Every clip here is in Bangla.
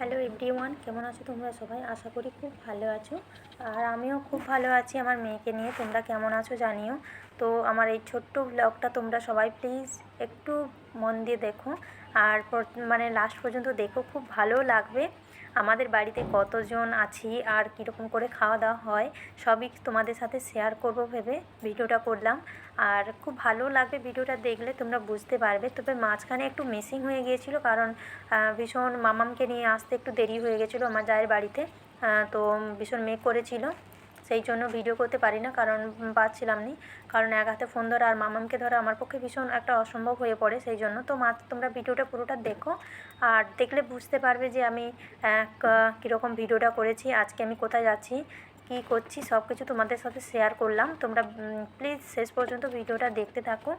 হ্যালো এভরিওয়ান কেমন আছো তোমরা সবাই? আশা করি খুব ভালো আছো। আর আমিও খুব ভালো আছি আমার মেয়েকে নিয়ে। তোমরা কেমন আছো জানিও। তো আমার এই ছোট্ট ব্লগটা তোমরা সবাই প্লিজ একটু মন দিয়ে দেখো। আর মানে লাস্ট পর্যন্ত দেখো খুব ভালো লাগবে। আমাদের বাড়িতে কতজন আছি, আর কীরকম করে খাওয়া দাওয়া হয়, সবই তোমাদের সাথে শেয়ার করব ভেবে ভিডিওটা করলাম। আর খুব ভালো লাগবে ভিডিওটা দেখলে, তোমরা বুঝতে পারবে। তবে মাঝখানে একটু মিসিং হয়ে গিয়েছিল, কারণ ভীষণ মামামকে নিয়ে আসতে একটু দেরি হয়ে গেছিল আমার জায়ের বাড়িতে। তো ভীষণ মেঘ করেছিল। সেই জন্য ভিডিও করতে পারি না, কারণ পাচ্ছিলাম না। কারণ এক হাতে ফোন ধরা আর মামামকে ধরা আমার পক্ষে ভীষণ একটা অসম্ভব হয়ে পড়ে সেই জন্য। তো মা, তোমরা ভিডিওটা পুরোটা দেখো আর দেখলে বুঝতে পারবে যে আমি কীরকম ভিডিওটা করেছি, আজকে আমি কোথায় যাচ্ছি, কি করছি সব কিছু তোমাদের সাথে শেয়ার করলাম। তোমরা প্লিজ শেষ পর্যন্ত ভিডিওটা দেখতে থাকো।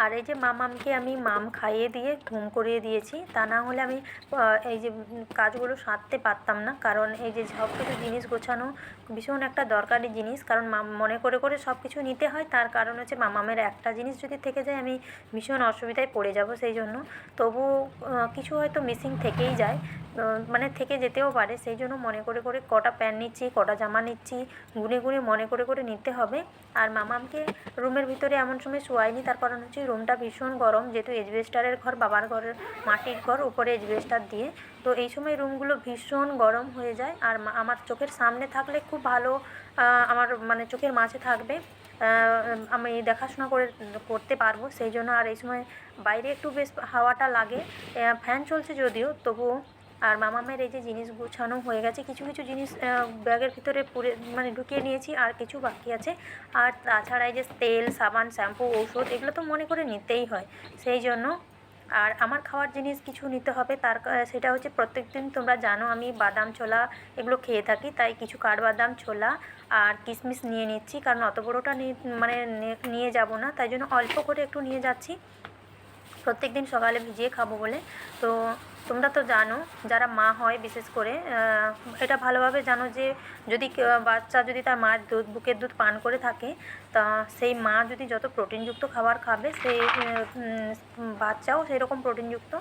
আর এই যে মামামকে আমি মাম খাইয়ে দিয়ে ঘুম করিয়ে দিয়েছি, তা না হলে আমি এই যে কাজগুলো সারতে পারতাম না। কারণ এই যে সব কিছু জিনিস গোছানো ভীষণ একটা দরকারি জিনিস। কারণ মাম- মনে করে করে সব কিছু নিতে হয়। তার কারণ হচ্ছে মামামের একটা জিনিস যদি থেকে যায়, আমি ভীষণ অসুবিধায় পড়ে যাব সেই জন্য। তবু কিছু হয়তো মিসিং থেকেই যায় মানে থেকে যেতেও পারে। সেই জন্য মনে করে করে কটা প্যান্ট নিচ্ছি, কটা জামা নিচ্ছি, গুনে গুনে মনে করে করে নিতে হবে। আর মামামকে রুমের ভিতরে এমন সময় শোয়াইনি, তার কারণ হচ্ছে রুমটা ভীষণ গরম, যেহেতু এজবেস্টারের ঘর, বাবার ঘরের মাটির ঘর, উপরে এজবেস্টার দিয়ে। তো এই সময় রুমগুলো ভীষণ গরম হয়ে যায় আর আমার চোখের সামনে থাকলে খুব ভালো আমার মানে চোখের মাঝে থাকবে। আমি দেখাশোনা করে, করতে পারব, সেই জন্য আর এই সময় বাইরে একটু বেশ হাওয়াটা লাগে। ফ্যান চলছে যদিও, তবুও আর মামামের এই যে জিনিস গুছানো হয়ে গেছে, কিছু কিছু জিনিস ব্যাগের ভিতরে পুরে মানে ঢুকিয়ে নিয়েছি আর কিছু বাকি আছে। আর তাছাড়া এই যে তেল, সাবান, শ্যাম্পু, ঔষধ, এগুলো তো মনে করে নিতেই হয়। সেই জন্য আর আমার খাওয়ার জিনিস কিছু নিতে হবে। তার সেটা হচ্ছে প্রত্যেক দিন তোমরা জানো আমি বাদাম ছোলা এগুলো খেয়ে থাকি, তাই কিছু কাঠবাদাম ছোলা আর কিশমিশ নিয়ে নিচ্ছি। কারণ অত বড়োটা মানে নিয়ে যাব না, তাই জন্য অল্প করে একটু নিয়ে যাচ্ছি। প্রত্যেক দিন সকালে ভিজিয়ে খাব বলে। তো তোমরা তো জানো, যারা মা হয় বিশেষ করে এটা ভালোভাবে জানো যে যদি বাচ্চা যদি তার মার দুধ, বুকের দুধ পান করে থাকে, তা সেই মা যদি যত প্রোটিনযুক্ত খাবার খাবে সেই বাচ্চাও সেই রকম প্রোটিনযুক্ত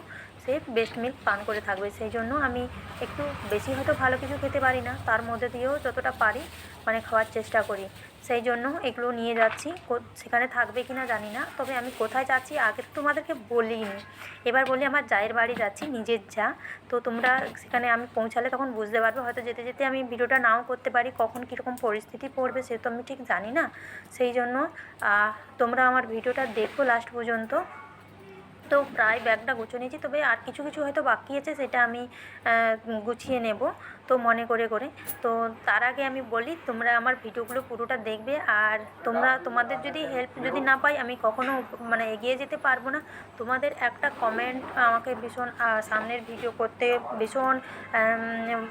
সে বেস্ট মিল্ক পান করে থাকবে। সেই জন্য আমি একটু বেশি হয়তো ভালো কিছু খেতে পারি না, তার মধ্যে দিয়েও যতটা পারি মানে খাওয়ার চেষ্টা করি। সেই জন্য এগুলো নিয়ে যাচ্ছি সেখানে থাকবে কি না জানি না, তবে আমি কোথায় যাচ্ছি আগে তোমাদেরকে বলিনি। এবার বলি আমার জায়ের বাড়ি যাচ্ছি, নিজের যা। তো তোমরা সেখানে আমি পৌঁছালে তখন বুঝতে পারবে, হয়তো যেতে যেতে আমি ভিডিওটা নাও করতে পারি, কখন কীরকম পরিস্থিতি পড়বে সে তো আমি ঠিক জানি না। সেই জন্য তোমরা আমার ভিডিওটা দেখো লাস্ট পর্যন্ত। তো প্রায় ব্যাগটা গুছিয়ে নিয়েছি, তবে আর কিছু কিছু হয়তো বাকি আছে, সেটা আমি গুছিয়ে নেব। তো মনে করে করে। তো তার আগে আমি বলি, তোমরা আমার ভিডিওগুলো পুরোটা দেখবে। আর তোমরা তোমাদের যদি হেল্প যদি না পাই, আমি কখনো মানে এগিয়ে যেতে পারব না। তোমাদের একটা কমেন্ট আমাকে ভীষণ সামনের ভিডিও করতে ভীষণ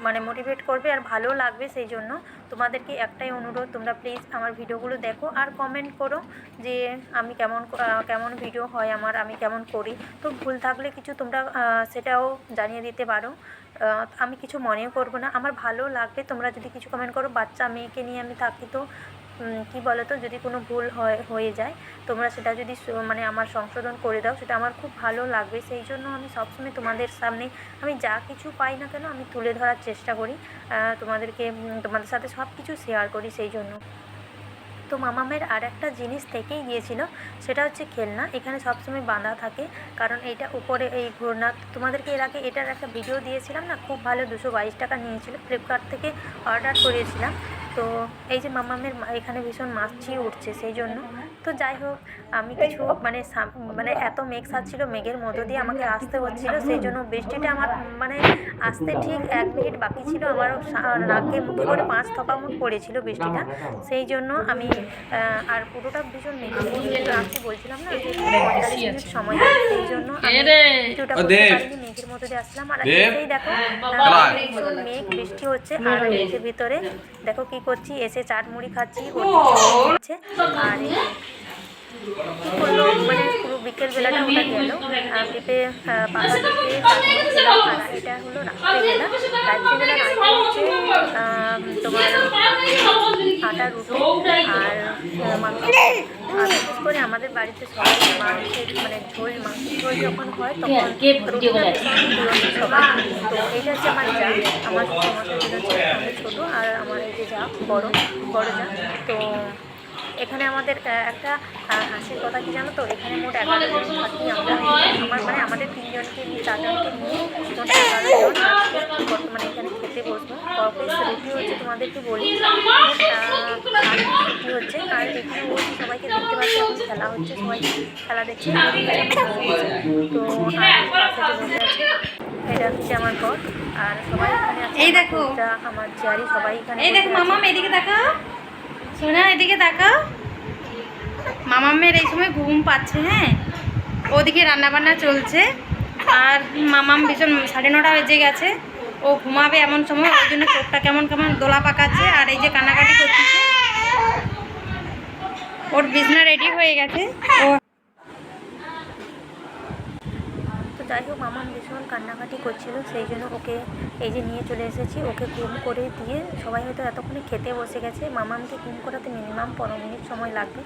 মানে মোটিভেট করবে আর ভালো লাগবে সেই জন্য। তোমাদেরকে একটাই অনুরোধ, তোমরা প্লিজ আমার ভিডিওগুলো দেখো আর কমেন্ট করো যে আমি কেমন কেমন ভিডিও হয় আমার, আমি কেমন করি। তো ভুল থাকলে কিছু তোমরা সেটাও জানিয়ে দিতে পারো। আমি কিছু মনেও করব না। আমার ভালো লাগবে, তোমরা যদি কিছু কমেন্ট করো, বাচ্চা মেয়েকে নিয়ে আমি থাকি তো কি বলো তো যদি কোনো ভুল হয়, হয়ে যায়, তোমরা সেটা যদি মানে আমার সংশোধন করে দাও, সেটা আমার খুব ভালো লাগবে। সেই জন্য আমি সবসময় তোমাদের সামনে, আমি যা কিছু পাই না কেন, আমি তুলে ধরার চেষ্টা করি। তোমাদেরকে তোমাদের সাথে সব কিছু শেয়ার করি, সেই জন্য। তো মামামের আর একটা জিনিস থেকেই গিয়েছিল, সেটা হচ্ছে খেলনা। এখানে সবসময় বাঁধা থাকে, কারণ এটা উপরে এই ঘূর্ণা। তোমাদেরকে এর আগে, এটার একটা ভিডিও দিয়েছিলাম না? খুব ভালো দুশো বাইশ টাকা নিয়েছিল। ফ্লিপকার্ট থেকে অর্ডার করিয়েছিলাম তো এই যে মামামের এখানে ভীষণ মাছি উঠছে সেই জন্য। তো যাই হোক আমি কিছু মানে মানে এত মেঘ সাচ্ছিল মেঘের মধ্য দিয়ে আমাকে আসতে হচ্ছিল। সেই জন্য বৃষ্টিটা আমার মানে আসতে ঠিক এক মিনিট বাকি ছিল। আমার নাকে মুখে করে পাঁচ থপা মুখ পড়েছিল বৃষ্টিটা। সেই জন্য আমি আর পুরোটা ভীষণ দিয়ে আসছি বলছিলাম না যে পঁয়তাল্লিশ মিনিট সময় সেই জন্য। পারিনি মেঘের মধ্যে দিয়ে আসলাম। আর। এসেই দেখো বাবা। ভীষণ মেঘ বৃষ্টি হচ্ছে। আর মেঘের ভিতরে দেখো কি করছি এসে চাট মুড়ি খাচ্ছি হচ্ছে আর কি করল মানে পুরো বিকেলবেলাটা ওটা গেল। পেঁপে পাতা পেঁপে এটা হলো রাত্রিবেলা। রাত্রিবেলা রান্না হচ্ছে তোমার আটা রুটি আর মাংস। আর বিশেষ করে আমাদের বাড়িতে সবাই মাংসের মানে ঝোল মাংস ঝোল যখন হয় তখন প্রিয় সবার তো এইটা হচ্ছে আমার যা আমার শ্বশুরমশাই ছোটো আর আমার এই যে যা বড় বড় যা তো এখানে আমাদের একটা হাসির কথা কি জানো তো? এখানে মোট এগারো জন থাকি আমরা। আমার মানে আমাদের তিনজনকে নিয়ে চারজনকে নিয়ে মোট এগারো জন আজকে বর্তমানে এখানে খেতে বসবো পরপর হচ্ছে বলি মোট, আহ, আট রুটি হচ্ছে সবাইকে দেখতে পাচ্ছি এখন খেলা হচ্ছে সবাই খেলা দেখছে। হচ্ছে তো আর পাশে যে বসে আছে। এটা হচ্ছে আমার বর আর সবাই এই দেখো। আমার জিয়ারি সবাই এখানে এই দেখো মামাম এদিকে তাকাও। সোনা এদিকে তাকাও। মামামের এই সময় ঘুম পাচ্ছে হ্যাঁ? ওদিকে রান্না বান্না চলছে। আর মামাম ভীষণ সাড়ে নটা বেজে গেছে। ও ঘুমাবে এমন সময়, ওই জন্য চোখটা কেমন কেমন দোলা পাকাচ্ছে আর এই যে কান্নাকাটি করতেছে ওর বিছনা রেডি হয়ে গেছে। ও তো যাই হোক, মামা ভীষণ কান্নাকাটি করছিল, সেই জন্য ওকে এই যে নিয়ে চলে এসেছি, ওকে ঘুম করে দিয়ে সবাই হয়তো এতক্ষণে খেতে বসে গেছে। মামামকে ঘুম করাতে মিনিমাম পনেরো মিনিট সময় লাগবে।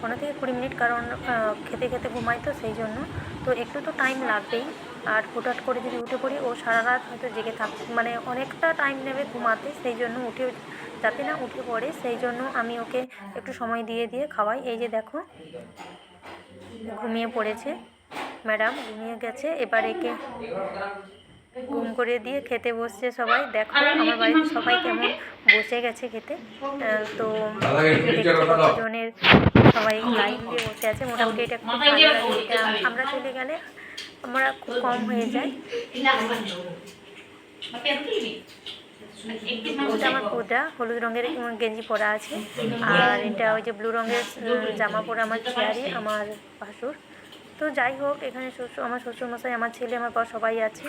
পনেরো থেকে কুড়ি মিনিট, কারণ খেতে খেতে ঘুমাই তো সেই জন্য। তো একটু তো টাইম লাগবেই। আর হুটহাট করে যদি উঠে পড়ি, ও সারা রাত হয়তো জেগে থাক মানে অনেকটা টাইম নেবে ঘুমাতে, সেই জন্য উঠে যাতে না উঠে পড়ে, সেই জন্য আমি ওকে একটু সময় দিয়ে দিয়ে খাওয়াই। এই যে দেখো, ঘুমিয়ে পড়েছে। ম্যাডাম ঘুমিয়ে গেছে, এবার একে ঘুম করে দিয়ে খেতে বসছে সবাই। দেখো, আমার বাড়িতে সবাই কেমন? বসে গেছে খেতে। তো দেখছ কতজনের সবাই লাইন দিয়ে বসে আছে। মোটামুটি এটা খুব ভালো লাগে। এটা আমরা চলে গেলে আমরা খুব কম হয়ে যায় এটা আমার পুদা হলুদ রঙের গেঞ্জি পরা আছে। আর এটা ওই যে ব্লু রঙের জামা পরা আমার চেয়ারি আমার ভাসুর। তো যাই হোক এখানে শ্বশুর আমার শ্বশুরমশাই আমার ছেলে আমার পর সবাই আছে।